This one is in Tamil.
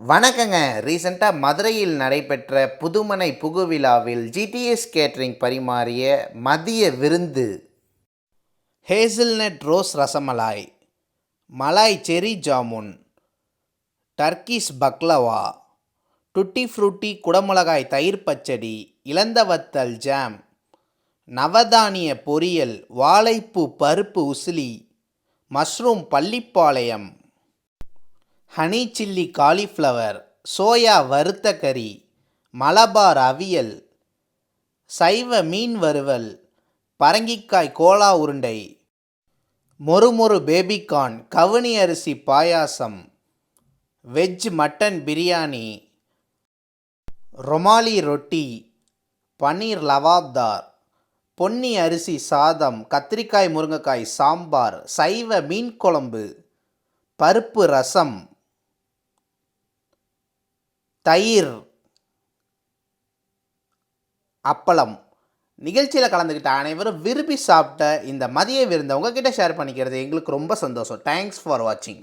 வணக்கங்க. ரீசெண்டாக மதுரையில் நடைபெற்ற புதுமனை புகுவிழாவில் ஜிடிஎஸ் கேட்ரிங் பரிமாறிய மதிய விருந்து. ஹேசில்நட் rose rasmalai malai cherry jamun Turkish baklava tutti frutti குடமிளகாய் தயிர் பச்சடி இளந்தவத்தல் ஜாம் நவதானிய பொரியல் வாழைப்பூ பருப்பு usili mushroom Pallipalayam honey chilli cauliflower soya வறுத்த கறி மலபார் அவியல் சைவ மீன் வறுவல் பரங்கிக்காய் கோலா உருண்டை மொறுமொறு பேபிகார்ன் கவுனி அரிசி பாயாசம் வெஜ் மட்டன் பிரியாணி ரொமாலி ரொட்டி பன்னீர் லவாப்தார் பொன்னி அரிசி சாதம் கத்திரிக்காய் முருங்கைக்காய் சாம்பார் சைவ மீன் குழம்பு பருப்பு ரசம் தயிர் அப்பளம். நிகழ்ச்சியில் கலந்துக்கிட்ட அனைவரும் விரும்பி சாப்பிட்ட இந்த மதிய விருந்தை உங்ககிட்ட ஷேர் பண்ணிக்கிறது எங்களுக்கு ரொம்ப சந்தோஷம். தேங்க்ஸ் ஃபார் வாட்சிங்